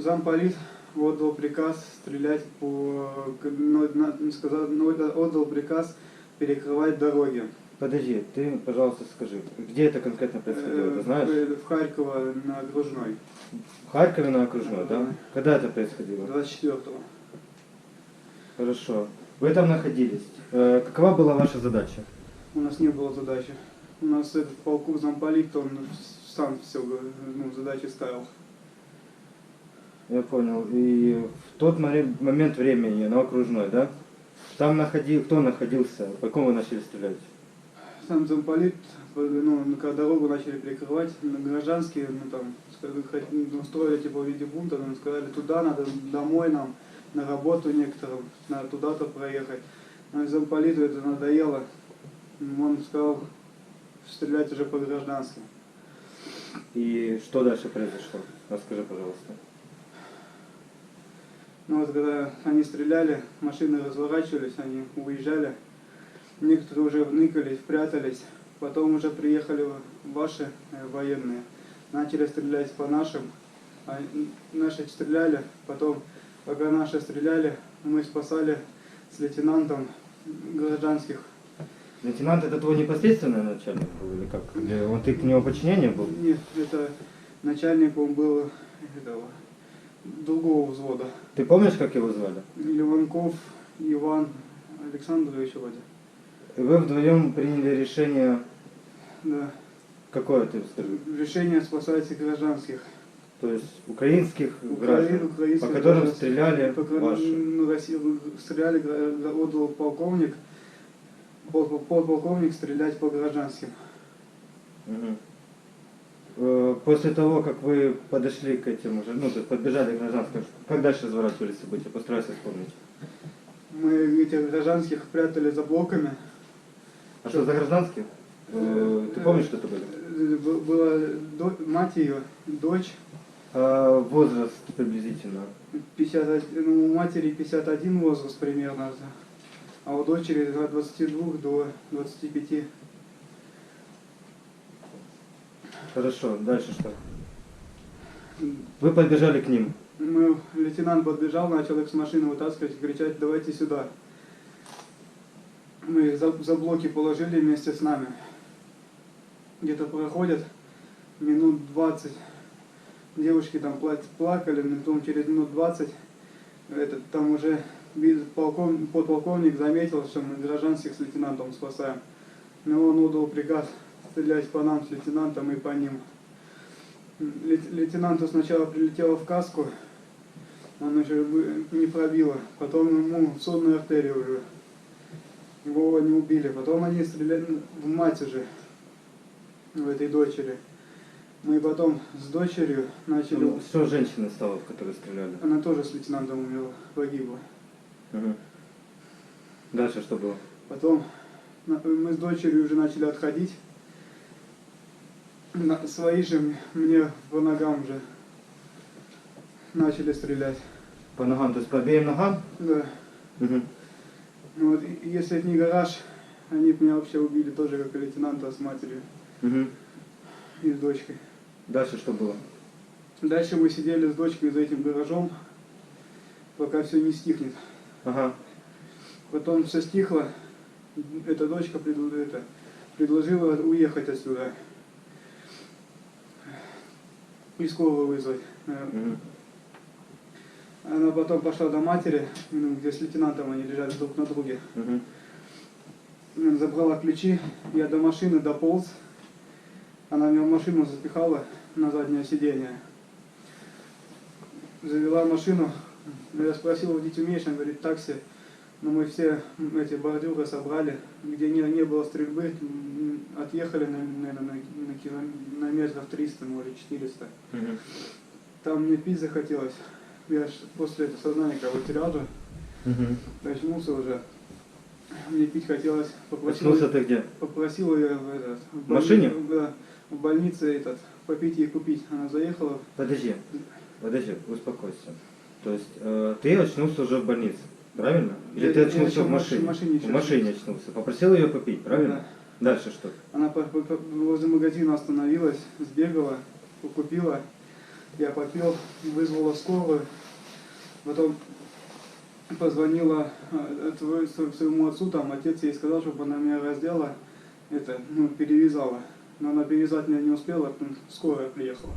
Замполит отдал приказ стрелять по... сказал, отдал приказ перекрывать дороги. Подожди, ты, пожалуйста, скажи, где это конкретно происходило, Э, ты знаешь? В в Харьково на окружной. В Харькове на окружной, да? Да. Когда это происходило? 24-го. Хорошо. Вы там находились. Э, какова была ваша задача? У нас не было задачи. У нас этот полку замполит, он сам все ну, задачи ставил. Я понял. И в тот момент времени на окружной, да? Там находил, кто находился? По кому вы начали стрелять? Сам замполит, ну, когда дорогу начали перекрывать, на гражданские, ну, там, хот- ну, устроили, типа, в виде бунта, нам сказали, туда надо, домой нам, на работу некоторым, надо туда-то проехать. Но замполиту это надоело. Он сказал, стрелять уже по гражданским. И что дальше произошло? Расскажи, пожалуйста. Ну вот когда они стреляли, машины разворачивались, они уезжали. Некоторые уже ныкались, прятались. Потом уже приехали ваши э, военные. Начали стрелять по нашим. А наши стреляли. Потом, пока наши стреляли, мы спасали с лейтенантом гражданских. Лейтенант это твой непосредственный начальник был или как? Или он ты к нему подчинение был? Нет, это начальник он был этого, другого взвода. Ты помнишь, как его звали? Ливанков Иван Александрович вроде. И Вы вдвоем приняли решение, Да. какое ты? Решение спасать гражданских. То есть украинских Украин- граждан, украинских по которым граждан. стреляли Только, ваши. ну, Россию стреляли, отдал полковник, пол- пол- подполковник стрелять по гражданским. Мгм. Э, После того, как вы подошли к этим уже, ну, то есть подбежали к гражданским, как дальше разворачивались события? Постарайся вспомнить. Мы этих гражданских прятали за блоками. А что за гражданские? Э, Ты помнишь, что это были? Э, Была мать ее, дочь, А возраст приблизительно? 51, ну, у матери 51 возраст примерно, а у дочери от 22 до 25. Хорошо, дальше что? Вы подбежали к ним. Мы, лейтенант подбежал, начал их с машины вытаскивать и кричать, давайте сюда. Мы их за, за блоки положили вместе с нами. Где-то проходят минут 20. Девушки там пла- плакали, потом через минут 20 этот, там уже полков- подполковник заметил, что мы гражданских с лейтенантом спасаем. Но он отдал приказ стрелять по нам с лейтенантом и по ним. Лей- Лейтенанту сначала прилетело в каску, он еще не пробило. Потом ему в сонную артерию уже. Его не убили. Потом они стреляли в мать уже, в этой дочери. Мы потом с дочерью начали... Что женщина стала, в которой стреляли? Она тоже с лейтенантом умерла, погибла. Мгм. Дальше что было? Потом мы с дочерью уже начали отходить. На- свои же мне по ногам уже начали стрелять. По ногам, то есть по обеим ногам? Да. Мгм. Ну вот, если это не гараж, они меня вообще убили тоже, как лейтенанта с матерью Мгм. и с дочкой. Дальше что было? Дальше мы сидели с дочкой за этим гаражом, пока все не стихнет. Ага. Потом все стихло, эта дочка предл- это, предложила уехать отсюда. Скорую вызвать. Э, Мгм. Она потом пошла до матери, ну, где с лейтенантом они лежали друг на друге. М, Забрала ключи, я до машины дополз. Она меня в машину запихала на заднее сиденье. Завела машину. Я спросил, водить умеешь? Она говорит, такси. Но мы все эти бордюры собрали, где не, не было стрельбы, отъехали, на- наверное, на, на, кило- на метров 300, может, 400. Мгм. Там мне пить захотелось. Я после этого сознания как бы терял же, Мгм. очнулся уже. Мне пить хотелось. Попросил, Очнулся ты где? попросил ее в, этот, В машине? Да, в больнице этот, попить и купить. Она заехала. Подожди, подожди, успокойся. То есть э, ты очнулся уже в больнице, правильно? Или Я- ты я очнулся еще в в маш- машине? в машине в машине очнулся. Попросил ее попить, правильно? Дальше что? Она возле магазина остановилась, сбегала, купила. Я попил, вызвала скорую. Потом позвонила э, сво- своему отцу, там отец ей сказал, чтобы она меня раздела, это, ну, перевязала. Но она перевязать меня не успела, скорая приехала.